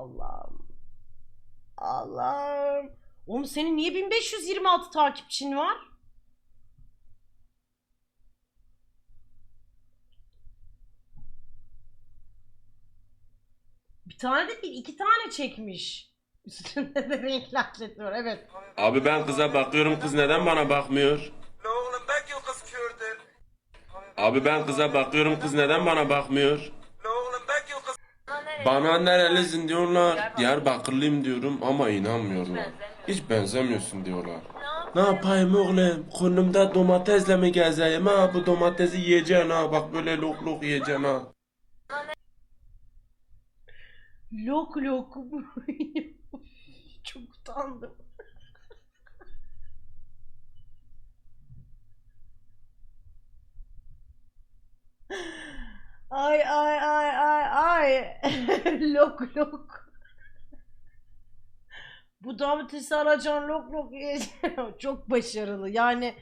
Allah'ım. Allah'ım. Oğlum senin niye 1526 takipçin var? Bir tane de değil, iki tane çekmiş. Üstünde de renkli atleti var, evet. Abi ben kıza bakıyorum kız neden bana bakmıyor? La oğlum belki o kız kördür. Abi ben kıza bakıyorum kız neden bana bakmıyor? La oğlum belki o kız Bana nerelisin diyorlar. Diyarbakırlıyım diyorum ama inanmıyorlar. Hiç benzemiyorsun diyorlar. Ne yapayım oğlum? Konumda domatesle mi gezeyim ha? Bu domatesi yiyeceksin ha. Bak böyle lok lok yiyeceksin ha. Lok lok. Çok utandım. Ay ay ay lok lok. Bu domatesi alacaksın lok lok yiyeceksin. Çok başarılı. Yani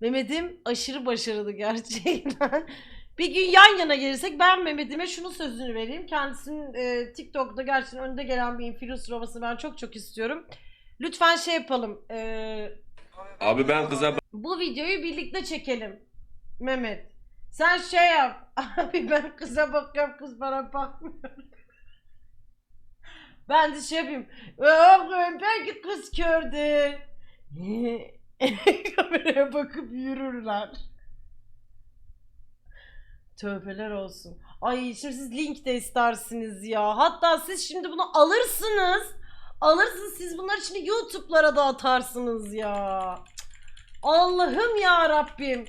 Mehmet'im aşırı başarılı gerçekten. Bir gün yan yana gelirsek ben Mehmet'ime şunu sözünü vereyim. Kendisinin e, TikTok'ta gerçekten önde gelen bir influencer olmasını ben çok çok istiyorum. Lütfen şey yapalım. e, Abi ben kıza bu videoyu birlikte çekelim. Mehmet. Sen şey yap. Abi ben kıza bakıyorum kız bana bakmıyor. ben de şey yapayım. Oğlum belki kız kördü. Kameraya bakıp yürürler. Tövbeler olsun. Ay şimdi siz link de istersiniz ya. Hatta siz şimdi bunu alırsınız. Alırsınız siz bunları şimdi YouTube'lara da atarsınız ya. Allah'ım ya Rabbim.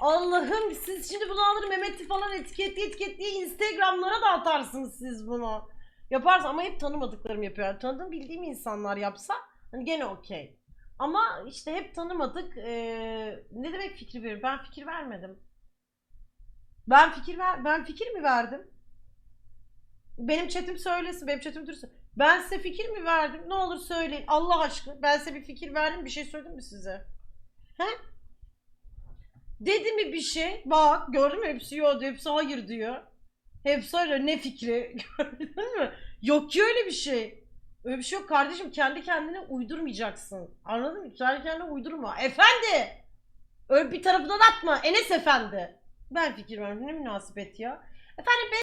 Allah'ım siz şimdi bunu alır Mehmet'i falan etiketli etiketli Instagram'lara da atarsınız siz bunu. Yaparsın ama hep tanımadıklarım yapıyor. Tanıdığım bildiğim insanlar yapsa hani gene okey. Ama işte hep tanımadık. Ee, ne demek fikri veriyorum? Ben fikir vermedim. Ben fikir ver ben fikir mi verdim? Benim chatim söylesin, benim chatim dursun. Ben size fikir mi verdim? Ne olur söyleyin. Allah aşkına. Ben size bir fikir verdim, bir şey söyledim mi size? He? Dedi mi bir şey? Bak gördün mü? Hepsi yok diyor, hepsi hayır diyor. Hepsi hayır ne fikri? Gördün mü? Yok ki öyle bir şey. Öyle bir şey yok kardeşim. Kendi kendine uydurmayacaksın. Anladın mı? Kendi kendine uydurma. Efendi! Öyle bir tarafından atma. Enes Efendi. Ben fikir verdim. Ne münasebet ya. Efendim ben